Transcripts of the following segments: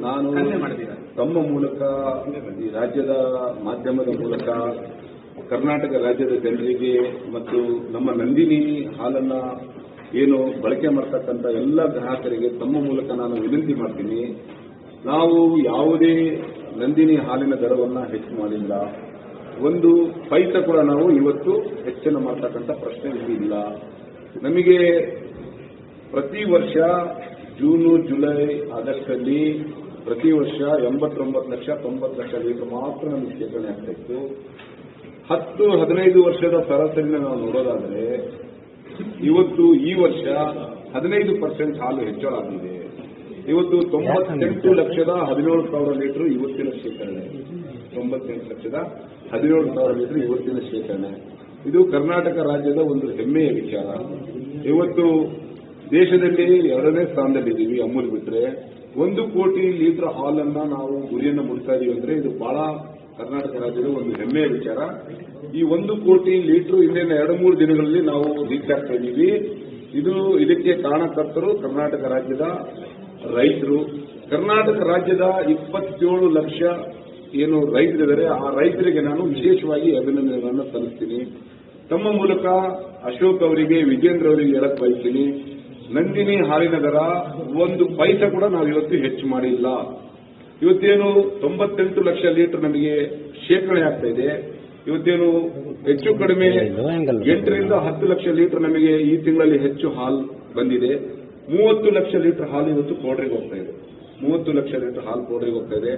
ನಾನು ತಮ್ಮ ಮೂಲಕ ಈ ರಾಜ್ಯದ ಮಾಧ್ಯಮದ ಮೂಲಕ ಕರ್ನಾಟಕ ರಾಜ್ಯದ ಜನರಿಗೆ ಮತ್ತು ನಮ್ಮ ನಂದಿನಿ ಹಾಲನ್ನ ಏನು ಬಳಕೆ ಮಾಡ್ತಕ್ಕಂಥ ಎಲ್ಲ ಗ್ರಾಹಕರಿಗೆ ತಮ್ಮ ಮೂಲಕ ನಾನು ವಿನಂತಿ ಮಾಡ್ತೀನಿ. ನಾವು ಯಾವುದೇ ನಂದಿನಿ ಹಾಲಿನ ದರವನ್ನ ಹೆಚ್ಚು ಮಾಡಿಲ್ಲ. ಒಂದು ಪೈಸ ಕೂಡ ನಾವು ಇವತ್ತು ಹೆಚ್ಚಿನ ಮಾಡ್ತಕ್ಕಂಥ ಪ್ರಶ್ನೆ ಇಲ್ಲ. ನಮಗೆ ಪ್ರತಿ ವರ್ಷ ಜೂನು ಜುಲೈ ಆಗಸ್ಟ್ ಅಲ್ಲಿ ಪ್ರತಿ ವರ್ಷ ಎಂಬತ್ತೊಂಬತ್ತು ಲಕ್ಷ ತೊಂಬತ್ತು ಲಕ್ಷ ಲೀಟರ್ ಮಾತ್ರ ನಮಗೆ ಶೇಖರಣೆ ಆಗ್ತಾ ಇತ್ತು. ಹತ್ತು, ಹದಿನೈದು ವರ್ಷದ ಸರಾಸರಿನ ನಾವು ನೋಡೋದಾದ್ರೆ, ಇವತ್ತು ಈ ವರ್ಷ ಹದಿನೈದು ಪರ್ಸೆಂಟ್ ಹಾಲು ಹೆಚ್ಚಳ ಆಗಿದೆ ಇವತ್ತು ತೊಂಬತ್ತೆಂಟು ಲಕ್ಷದ ಹದಿನೇಳು ಸಾವಿರ ಲೀಟರ್ ಇವತ್ತಿನ ಶೇಖರಣೆ. ತೊಂಬತ್ತೆಂಟು ಲಕ್ಷದ ಹದಿನೇಳು ಸಾವಿರ ಲೀಟರ್ ಇವತ್ತಿನ ಶೇಖರಣೆ. ಇದು ಕರ್ನಾಟಕ ರಾಜ್ಯದ ಒಂದು ಹೆಮ್ಮೆಯ ವಿಚಾರ. ಇವತ್ತು ದೇಶದಲ್ಲಿ ಎರಡನೇ ಸ್ಥಾನದಲ್ಲಿದ್ದೀವಿ ಅಮೂಲ್ ಬಿಟ್ರೆ. ಒಂದು ಕೋಟಿ ಲೀಟರ್ ಹಾಲನ್ನ ನಾವು ಗುರಿಯನ್ನು ಮುಟ್ತಾ ಇದೀವಿ ಅಂದ್ರೆ ಇದು ಬಹಳ ಕರ್ನಾಟಕ ರಾಜ್ಯದ ಒಂದು ಹೆಮ್ಮೆಯ ವಿಚಾರ. ಈ ಒಂದು ಕೋಟಿ ಲೀಟರ್ ಇನ್ನೇನು ಎರಡು ಮೂರು ದಿನಗಳಲ್ಲಿ ನಾವು ರೀಚ್ ಆಗ್ತಾ ಇದ್ದೀವಿ ಇದು ಇದಕ್ಕೆ ಕಾರಣಕರ್ತರು ಕರ್ನಾಟಕ ರಾಜ್ಯದ ರೈತರು. ಕರ್ನಾಟಕ ರಾಜ್ಯದ ಇಪ್ಪತ್ತೇಳು ಲಕ್ಷ ಏನು ರೈತರಿದ್ದಾರೆ, ಆ ರೈತರಿಗೆ ನಾನು ವಿಶೇಷವಾಗಿ ಅಭಿನಂದನೆಗಳನ್ನು ಸಲ್ಲಿಸ್ತೀನಿ. ತಮ್ಮ ಮೂಲಕ ಅಶೋಕ್ ಅವರಿಗೆ, ವಿಜೇಂದ್ರ ಅವರಿಗೆ ಹೇಳಕ್ ಬಯಸ್ತೀನಿ. ನಂದಿನಿ ಹಾಲಿನ ದರ ಒಂದು ಪೈಸೆ ಕೂಡ ನಾವು ಇವತ್ತು ಹೆಚ್ಚು ಮಾಡಿಲ್ಲ. ಇವತ್ತೇನು ತೊಂಬತ್ತೆಂಟು ಲಕ್ಷ ಲೀಟರ್ ನಮಗೆ ಶೇಖರಣೆ ಆಗ್ತಾ ಇದೆ. ಇವತ್ತೇನು ಹೆಚ್ಚು ಕಡಿಮೆ ಎಂಟರಿಂದ ಹತ್ತು ಲಕ್ಷ ಲೀಟರ್ ನಮಗೆ ಈ ತಿಂಗಳಲ್ಲಿ ಹೆಚ್ಚು ಹಾಲು ಬಂದಿದೆ. ಮೂವತ್ತು ಲಕ್ಷ ಲೀಟರ್ ಹಾಲು ಇವತ್ತು ಪೌಡ್ರಿಗೆ ಹೋಗ್ತಾ ಇದೆ. ಮೂವತ್ತು ಲಕ್ಷ ಲೀಟರ್ ಹಾಲು ಪೌಡ್ರಿಗೆ ಹೋಗ್ತಾ ಇದೆ.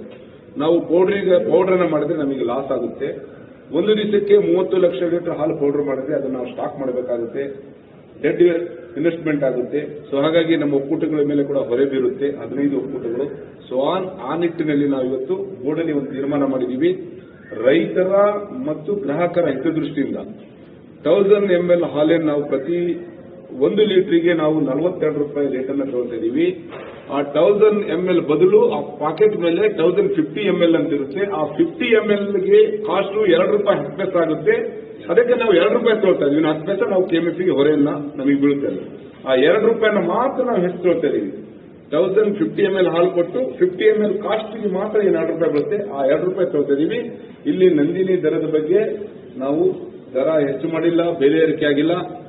ನಾವು ಪೌಡ್ರಿಗೆ ಪೌಡರ್ನ ಮಾಡಿದ್ರೆ ನಮಗೆ ಲಾಸ್ ಆಗುತ್ತೆ. ಒಂದು ದಿವಸಕ್ಕೆ ಮೂವತ್ತು ಲಕ್ಷ ಲೀಟರ್ ಹಾಲು ಪೌಡರ್ ಮಾಡಿದ್ರೆ ಅದನ್ನು ನಾವು ಸ್ಟಾಕ್ ಮಾಡಬೇಕಾಗುತ್ತೆ ಡೆಡ್ ಇನ್ವೆಸ್ಟ್ಮೆಂಟ್ ಆಗುತ್ತೆ. ಸೊ ಹಾಗಾಗಿ ನಮ್ಮ ಒಕ್ಕೂಟಗಳ ಮೇಲೆ ಕೂಡ ಹೊರೆ ಬೀರುತ್ತೆ. ಹದಿನೈದು ಒಕ್ಕೂಟಗಳು. ಸೊ ಆನ್ ಆ ನಿಟ್ಟಿನಲ್ಲಿ ನಾವು ಇವತ್ತು ಬೋರ್ಡಲ್ಲಿ ಒಂದು ತೀರ್ಮಾನ ಮಾಡಿದ್ದೀವಿ. ರೈತರ ಮತ್ತು ಗ್ರಾಹಕರ ಹಿತದೃಷ್ಟಿಯಿಂದ ಥೌಸಂಡ್ ಎಂ ಎಲ್ ಹಾಲೇನ್ ನಾವು ಪ್ರತಿ ಒಂದು ಲೀಟರ್ಗೆ ನಾವು ನಲವತ್ತೆರಡು ರೂಪಾಯಿ ರೇಟನ್ನು ತಗೊಳ್ತಾ ಇದೀವಿ ಆ ಥೌಸಂಡ್ ಎಂ ಎಲ್ ಬದಲು ಆ ಪಾಕೆಟ್ ಮೇಲೆ ತೌಸಂಡ್ ಫಿಫ್ಟಿ ಎಂ ಎಲ್ ಅಂತ ಇರುತ್ತೆ. ಆ ಫಿಫ್ಟಿ ಎಂ ಗೆ ಕಾಸ್ಟ್ ಎರಡು ರೂಪಾಯಿ ಹತ್ತು ಆಗುತ್ತೆ ಅದಕ್ಕೆ ನಾವು ಎರಡು ರೂಪಾಯಿ ತೊಳ್ತಾ ಇದೀವಿ. ಹತ್ತು ಪೈಸೆ ನಾವು ಕೆಎಂಎಫ್ಗೆ ಹೊರೆಯನ್ನ ನಮಗೆ ಬೀಳುತ್ತೆ ಆ ಎರಡು ರೂಪಾಯಿನ ಮಾತ್ರ ನಾವು ಹೆಚ್ಚು ತೊಳ್ತಾ ಇದೀವಿ. ತೌಸಂಡ್ ಫಿಫ್ಟಿ ಎಂ ಎಲ್ ಹಾಲು ಕೊಟ್ಟು ಫಿಫ್ಟಿ ಎಂ ಎಲ್ ಕಾಸ್ಟ್ಗೆ ಮಾತ್ರ ಏನು ಎರಡು ರೂಪಾಯಿ ಬರುತ್ತೆ ಆ ಎರಡು ರೂಪಾಯಿ ತೊಳ್ತಾ ಇದೀವಿ. ಇಲ್ಲಿ ನಂದಿನಿ ದರದ ಬಗ್ಗೆ ನಾವು ದರ ಹೆಚ್ಚು ಮಾಡಿಲ್ಲ, ಬೆಲೆ ಏರಿಕೆ ಆಗಿಲ್ಲ.